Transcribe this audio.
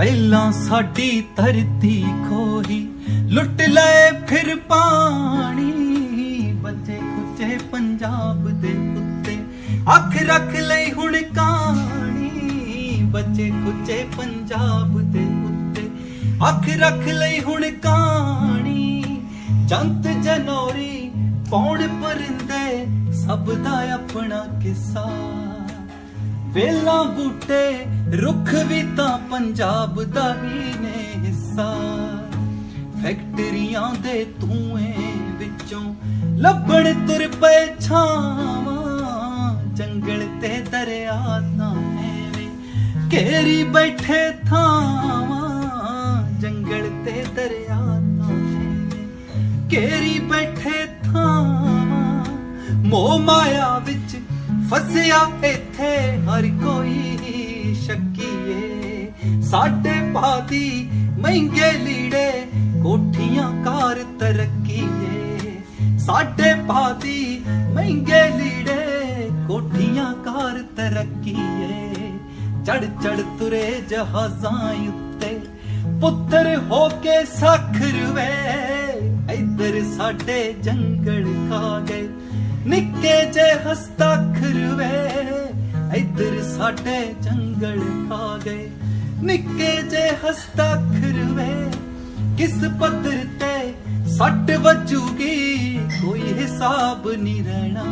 ਪਹਿਲਾਂ ਸਾਡੀ ਧਰਤੀ ਖੋਹੀ, ਲੁੱਟ ਲਏ ਫਿਰ ਪਾਣੀ। ਬੱਚੇ ਖੁੱਚੇ ਪੰਜਾਬ ਦੇ ਉੱਤੇ, ਅੱਖ ਰੱਖ ਲਈ ਹੁਣ ਕਾਣੀ ਬੱਚੇ ਖੁੱਚੇ ਪੰਜਾਬ ਦੇ ਉੱਤੇ, ਅੱਖ ਰੱਖ ਲਈ ਹੁਣ ਕਾਣੀ ਜੰਤ ਜਨੌਰੀ, ਪੌਣ ਪਰਿੰਦੇ, ਸਭ ਦਾ ਆਪਣਾ ਕਿੱਸਾ। ਵੇਲਾ ਬੂਟੇ, ਰੁੱਖ ਵੀ ਤਾਂ ਪੰਜਾਬ ਦਾ ਹੀ ਨੇ ਹਿੱਸਾ। ਫੈਕਟਰੀਆਂ ਦੇ ਧੂਏ ਵਿੱਚੋਂ ਲੱਭਣ ਤੁਰ ਪਏ ਛਾਵਾਂ। ਜੰਗਲ ਤੇ ਦਰਿਆ ਤਾਂ ਐਵੇਂ ਘੇਰੀ ਬੈਠੇ ਥਾਵਾਂ। ਜੰਗਲ ਤੇ ਦਰਿਆ ਤਾਂ ਘੇਰੀ ਬੈਠੇ ਥਾਵਾਂ। ਮੋਹ ਮਾਇਆ ਵਿੱਚ ਫਸਿਆ ਇੱਥੇ, ਹਰ ਕੋਈ ਸ਼ੱਕੀਏ। ਸਾਡੇ ਪਾਦੀ ਮਹਿੰਗੇ ਲੀੜੇ, ਕੋਠੀਆਂ ਕਾਰ ਤਰੱਕੀਏ। ਸਾਡੇ ਪਾਦੀ ਮਹਿੰਗੇ ਲੀੜੇ, ਕੋਠੀਆਂ ਕਾਰ ਤਰੱਕੀਏ। ਚੜ ਚੜ ਤੁਰੇ ਜਹਾਜ਼ਾਂ ਉੱਤੇ, ਪੁੱਤਰ ਹੋ ਕੇ ਸਖਰ ਵੇ ਇੱਧਰ ਸਾਡੇ ਜੰਗਲ ਖਾ ਗਏ। ਨਿੱਕੇ ਜੇ ਹਸਤਾਖਰ ਵੇ, ਇੱਧਰ ਸਾਡੇ ਜੰਗਲ ਖਾ ਗਏ। ਨਿੱਕੇ ਜੇ ਹਸਤਾਖਰ ਵੇ, ਕਿਸ ਪੱਧਰ ਤੇ ਸੱਟ ਵੱਜੂਗੀ? ਕੋਈ ਹਿਸਾਬ ਨਹੀਂ ਰਹਿਣਾ।